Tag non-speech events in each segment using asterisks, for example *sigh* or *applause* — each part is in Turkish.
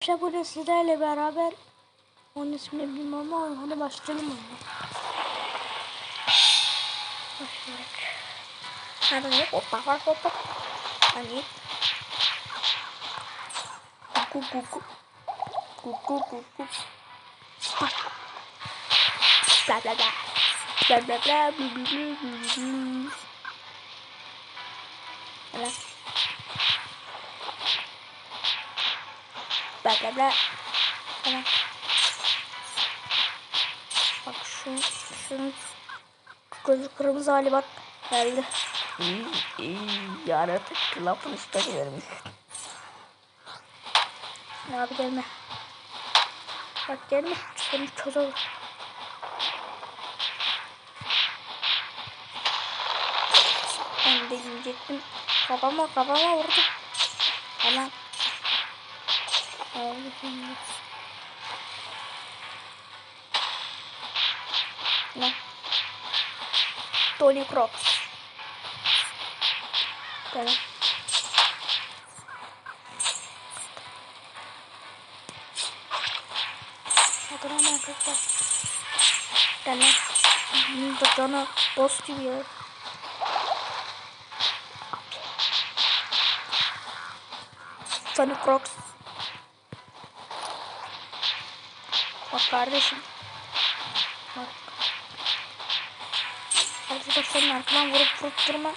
İşte bugün sizlerle beraber onun ismini bilmem ama hadi başlayalım oyuna. Başladık. Hadi hoppa hoppa hoppa. Hani. Kuku kuku. Kuku kuku. Bak. Bla bla bla. Bla bla bla. Blu blu blu Bla bla bla. Hele. Bak şu şunun gözü kırmızı hali bak geldi. İyi, iyi. Yaratık lafın istemiyorum. Ya abi gelme. Bak gelme. Seni çözemem. Ben de yiyecektim. Kafama kafama vurdu. Hemen. Allah'ım. Ne? Tony Crocs. Böyle. Hatırlamam arkadaşlar. Yani bunun da canı boss gibi ya. Tony Crocs. Bak kardeşim. Bak. Arkadaşlar senin arkadan vurup vurup durma.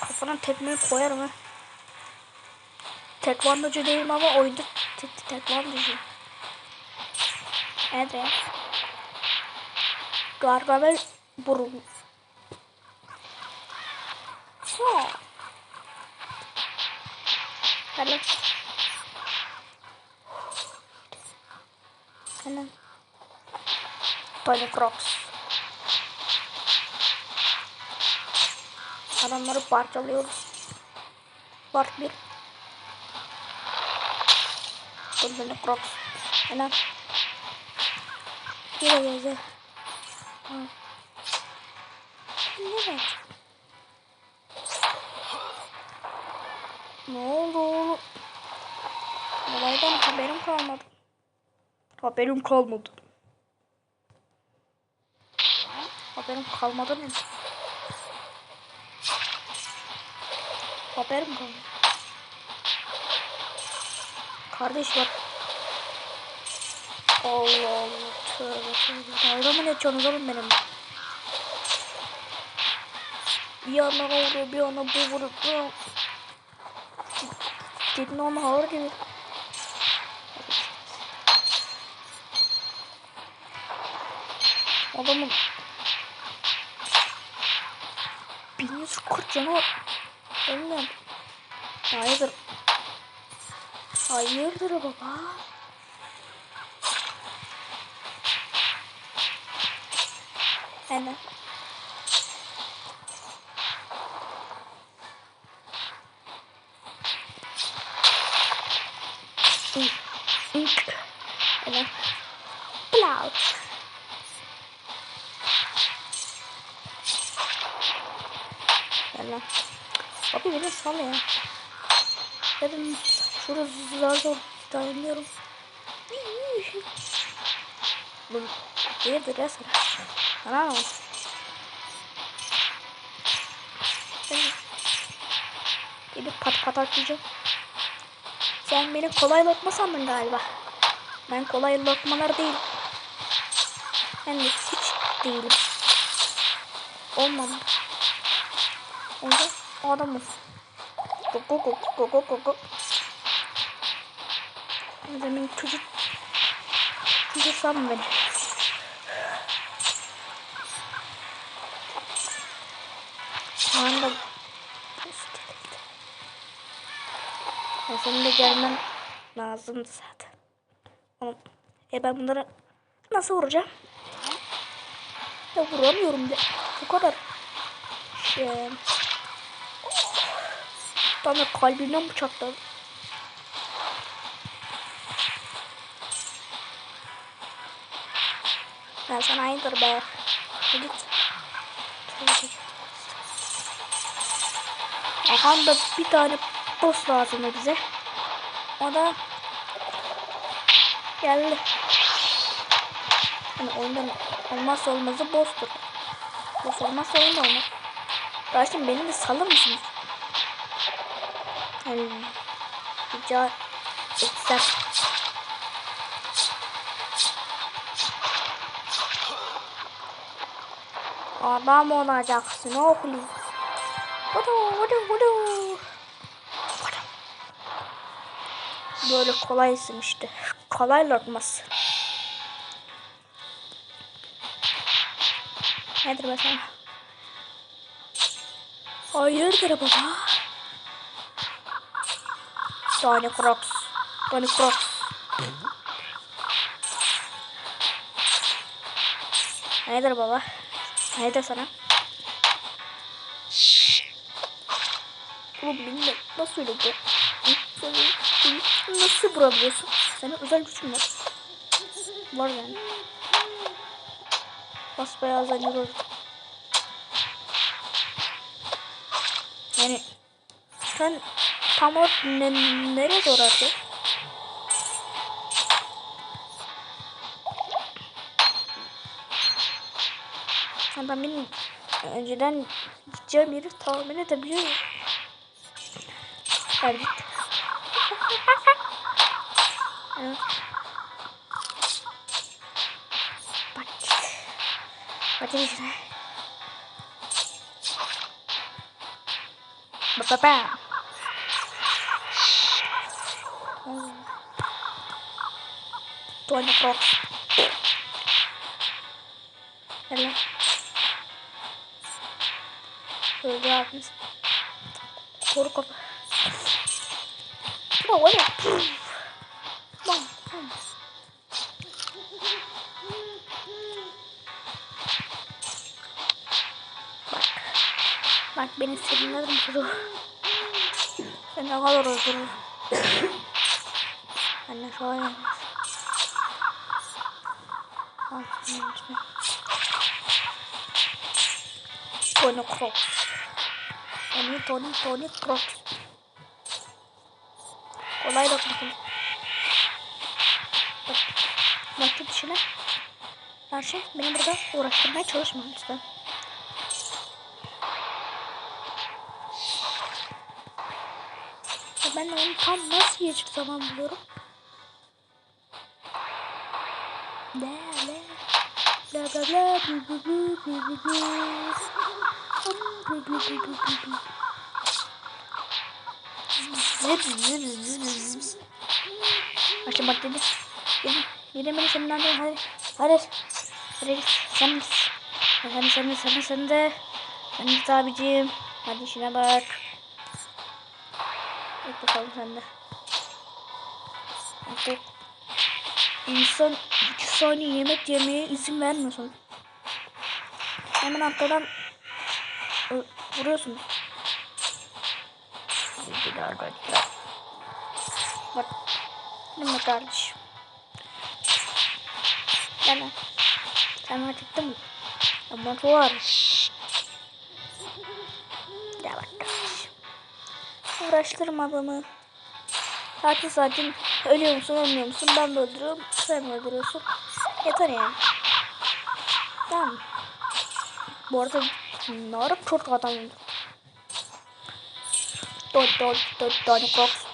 Kafana tekmeyi koyarım ha. Tekvandocu değilim ama oyunda te tekvandocuyum. Evet. Gargamel burun. Ha. Hadi. Hemen. Tony Crocs. Adamları parçalıyoruz. Part 1. Tony Crocs. Hemen. Yine geze. Ha. Ne var? Ne oldu oğlum? Olaydan haberim kalmadı. Haberim kalmadı. Haberim kalmadı ne? Haberim kalmadı. Kardeş bak. Allah Allah tövbe tövbe. Dalga mı geçiyorsunuz oğlum benim? Bir yana vuruyor bir yana bu vuruyor. Dedin ona ağır gibi. Adamın 1140 canı var. Bilmiyorum. Hayırdır. Hayırdır baba. Hemen. İlk. İlk. Hemen. Plout. Hemen. Abi beni sal ya. Dedim şurada zar zor dayanıyorum. Bu değildir ya sana. Sana ne oldu? Gidip pat pat atlayacağım. Sen beni kolay lokma sandın galiba. Ben kolay lokmalar değil. Ben de hiç değilim. Olmam. Onda adamız. Go go go go go go go. Demin çocuk çocuk sanma beni. Şu anda Ya senin de gelmen lazımdı zaten. Ama, e ben bunları nasıl vuracağım? Ya vuramıyorum de. Bu kadar. Şey. Da kalbimden bıçakladı. Ben sana aynıdır be. Git. Aha da bir tane boss lazım bize. O da Geldi. Hani oyundan olmazsa olmazı boss'tur. Boss olmazsa oyun da olmaz. Raşim beni de salır mısınız? Hani rica etsem. Adam olacaksın oğlum. Vudu vudu vudu. Böyle kolaysın işte. Kolay lokması. Nedir be sana? Hayırdır baba? Tony Crocs. Tony Crocs. Nedir baba? Nedir sana? Oğlum benimle nasıl öyle bu? Nasıl vurabiliyorsun? Senin özel gücün var. Var yani. Basbayağı zannediyorum. Yani sen tam olarak ne, doğru atıyorsun? Ha, Ben benim önceden gideceğim yeri tahmin edebiliyorum. Evet. *laughs* evet. Bak. Bak işte. Ba ba. Hmm. Tony Crocs. Gel Şöyle abimiz. Koru kapı. Ya o ne? Bam, bam. Bak. Bak beni sevinlerim şurada. Sen ne kadar öldürür. Anne unutma. Tony Crocs. Tony, Tony, Tony Crocs. Kolay bakmasın. Bak, bak dışına. Her şey beni burada uğraştırmaya çalışma lütfen. Ben onu tam nasıl geçip zaman buluyorum. Bu. Bu bu bu bu bu bu. Zıp zıp zıp zıp zıp. Açın bak dedi. Yine, yine beni senden de hadi. Hadi. Hadi sen sen sen sen sen de. Sen de abicim. Hadi işine bak. Git bakalım sen de. Artık insan iki saniye yemek yemeye izin vermiyorsun. Hemen arkadan vuruyorsun. Sevgili arkadaşlar. Bak. Benim de kardeşim. Lan. Sen hak ettin mi? Ama var. Gel bak kardeşim. Uğraştırma adamı. Sakin sakin. Ölüyor musun ölmüyor musun? Ben de öldürüyorum. Sen mi öldürüyorsun? Yeter yani. Tamam? Bu arada ne ara çok adam öldü. Don don don don Crocs.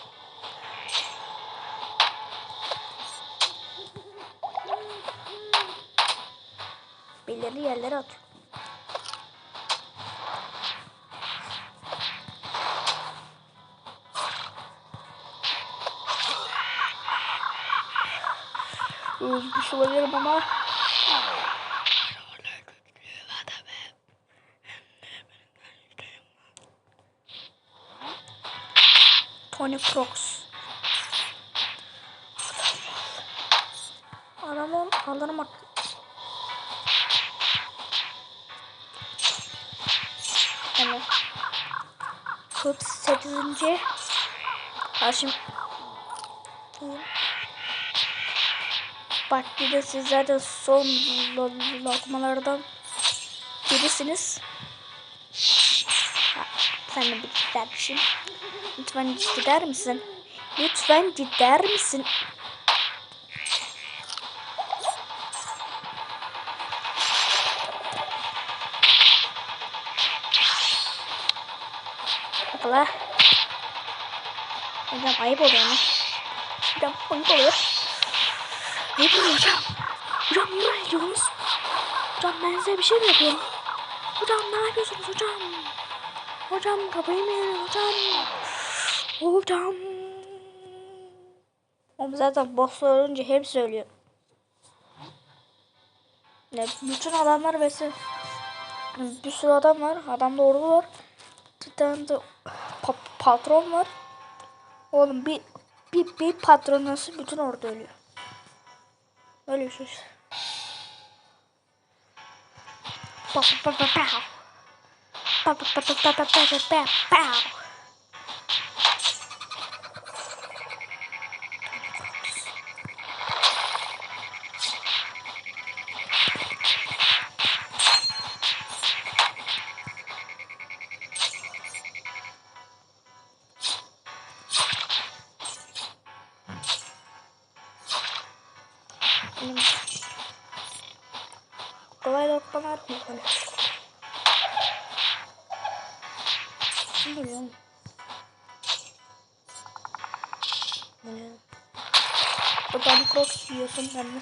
Belirli yerlere atıyor. Üzmüş olabilirim ama Tony Crocs. Adamın alırım at. Evet. 48. Haşim. Bak bir sizler de son lokmalardan birisiniz. Sen bir gider misin? Lütfen gider misin? Lütfen gider misin? Abla. Hocam ayıp oluyor mu? Hocam ayıp oluyor. Ayıp oluyor hocam. Hocam niye böyle ediyorsunuz? Hocam ben size bir şey mi yapıyorum? Hocam ne yapıyorsunuz hocam? Hocam kafayı mı yiyorsunuz hocam? Hocam. Oğlum zaten boss olunca hep söylüyor. Ne bütün adamlar mesela bir sürü adam var. Adamda ordu var. Bir tane de pa- patron var. Oğlum bir bir, bir patron nasıl bütün ordu ölüyor. 我也是。Benim kolay lokmalar mı böyle? Ne bileyim. Ne? Buradan crocs yiyorsun ben de.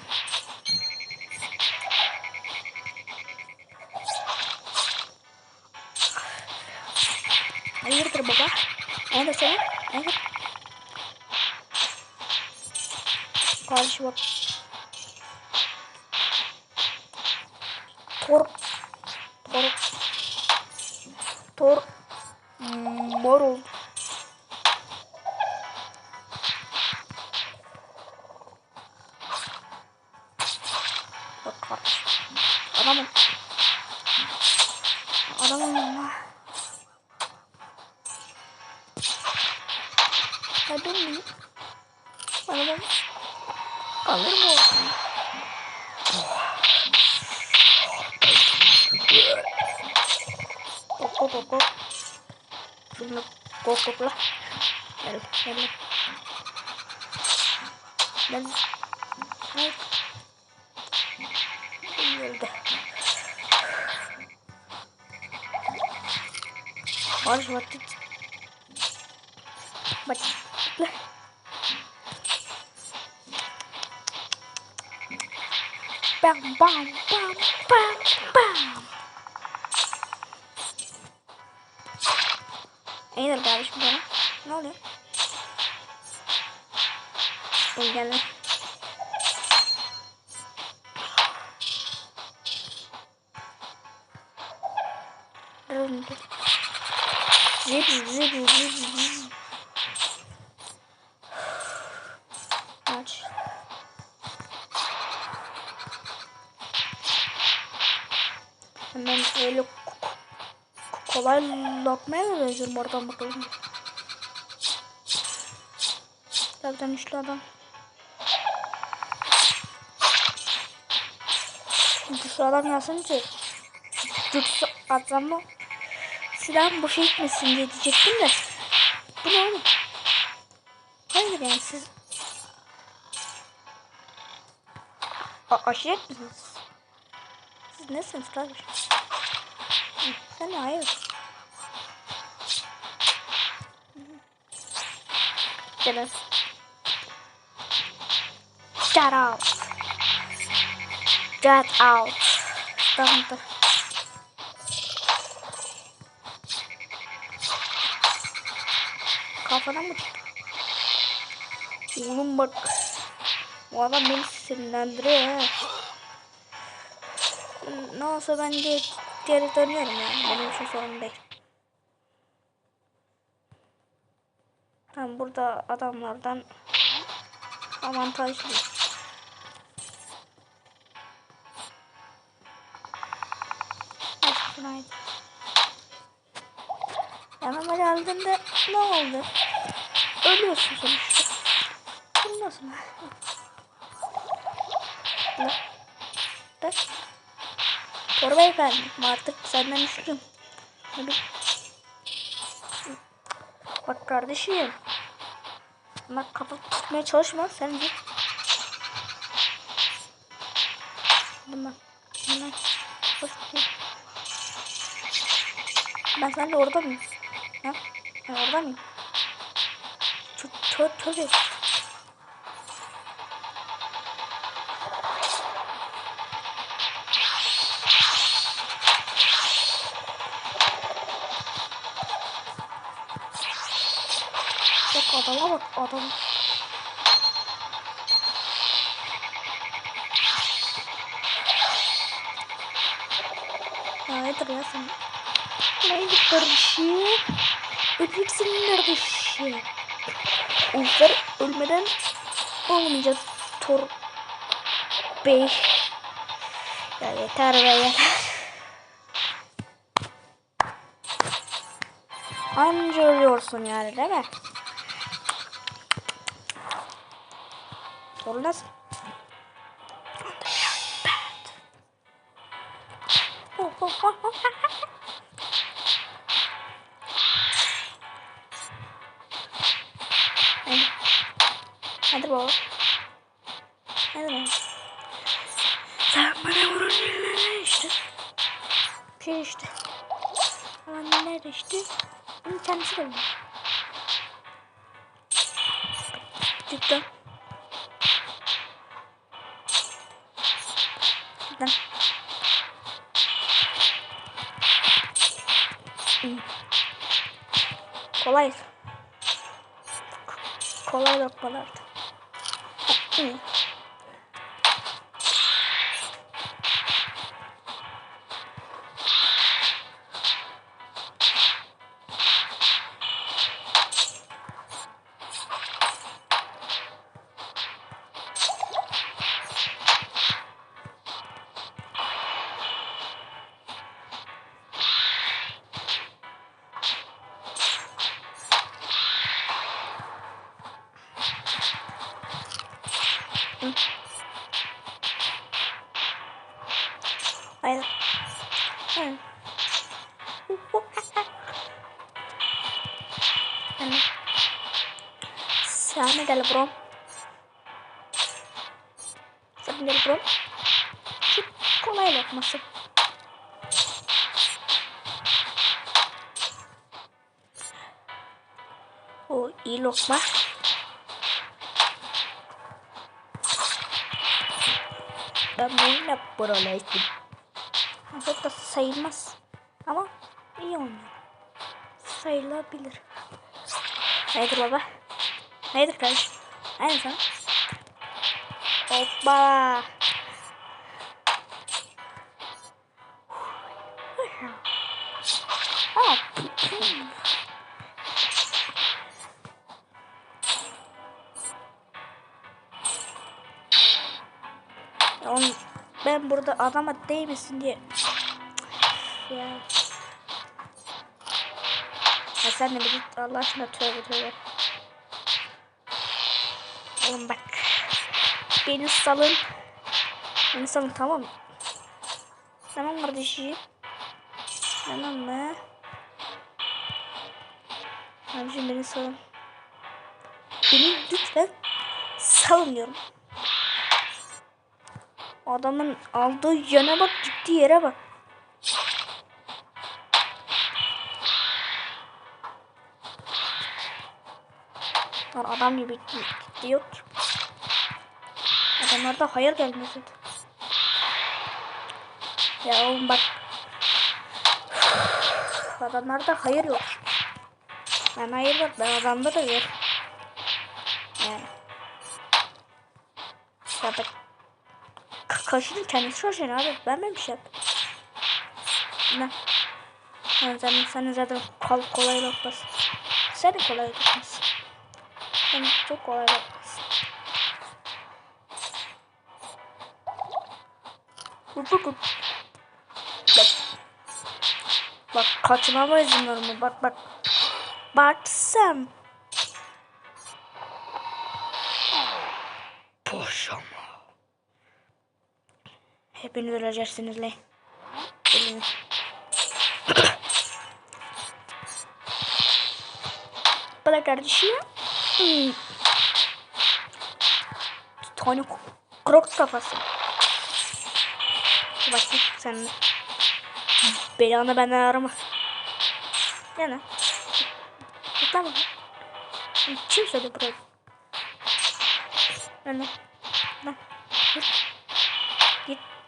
Hayırdır baba? Nerede? Karşı bak. Tor. Tor. Tor. Mor Oh, je vois tout. What? Bam, bam, bam, bam, bam. Ainda. Não Zip zip zip zip. Aç. Hemen öyle ko- ko- kolay lokmaya mı benziyorum oradan bakalım. Zaten üçlü adam. Güçlü adam gelsin ki. Güçlü adamı silahım boşa gitmesin diye diyecektim de. Bu ne oğlum? Hayır yani siz... A aşiret misiniz? Siz nesiniz kardeşim? Hı, Sen ne hayır? Get Get out. Get out. Sıkıntı. Kafana mı çıktı? Oğlum bak. Bu adam beni sinirlendiriyor ha. Ne olsa ben de geri dönüyorum yani. Benim için sorun değil. Ben burada adamlardan avantajlıyım. Günaydın. Yanıma geldiğinde ne oldu? Ölüyorsun sonuçta. Nasıl? Ne? Ne? Torba efendim artık senden üstüm. Hadi. Bak kardeşim. Bak kafa tutmaya çalışma sen git. Hemen. Hemen. Hoş. Ben seninle orada mıyım? Ha? Ben orada mıyım? Çok çok çok iyi. Bak adama bak adama. Ya nedir ya sen? Kardeşim? Öpüksün kardeşim. Uygar ölmeden olmayacak Tor Bey. Ya yeter be yeter. Anca ölüyorsun yani değil mi? Soru nasıl? Cidden. Cidden. İyi. Kolay. Kolay lokmalardı. İyi. Hayır. Hayır. Sana gel bro. Sen gel bro. Şu kolay lokması. O iyi lokma. Ben bununla buralaydım. Çok da sayılmaz. Ama iyi oynuyor. Sayılabilir. Hayırdır baba? Hayırdır kardeşim? Aynen sen. Hoppa. Hop. Ben burada adama değmesin diye ya. Ya sen de bir git Allah aşkına tövbe tövbe. Oğlum bak. Beni salın. Beni salın tamam mı? Tamam kardeşim. Tamam mı? Abicim beni salın. Beni lütfen salın diyorum. Adamın aldığı yana bak gittiği yere bak. Lan adam gibi gitti, gitti yok. Adamlarda hayır gelmesi. Ya oğlum bak. Adamlarda hayır yok. Ben hayır yok. Ben adamda da yok. Yani. Ya bak. Ka- Kaşının kendisi şaşırıyor abi. Ben mi bir şey yaptım? Ne? Yani sen, sen zaten kol kolay lokmasın. Sen kolay lokmasın. Sen çok kolay lokmasın. Bak bak bak. Kaçmama izin verme. Bak bak. Bak sen. Boşama. Hepiniz öleceksiniz lan. Ölün. Bana kardeşim. Hmm. Bir tane krok kafası. Bakayım sen. Belanı benden arama. Git lan buradan. Kim söyledi burayı? Lan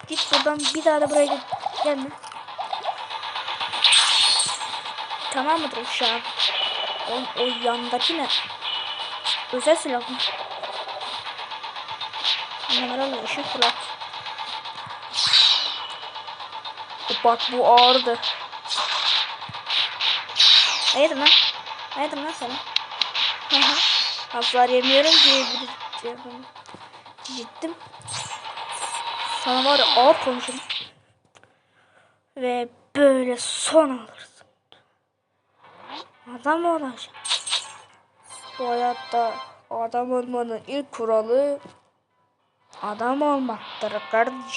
Git. Buradan bir daha da buraya gel. Gelme. Tamam mıdır an? O, o yandaki ne? Özel silah mı? Numaralı ışık fırlat. Bak bu ağırdı. Hayırdır lan? Hayırdır lan sana? Hasar yemiyorum diye bir şey yapalım. Sana var ya ağır konuşurum. Ve böyle son alırsın. Adam olacaksın. Bu hayatta adam olmanın ilk kuralı adam olmaktır kardeş.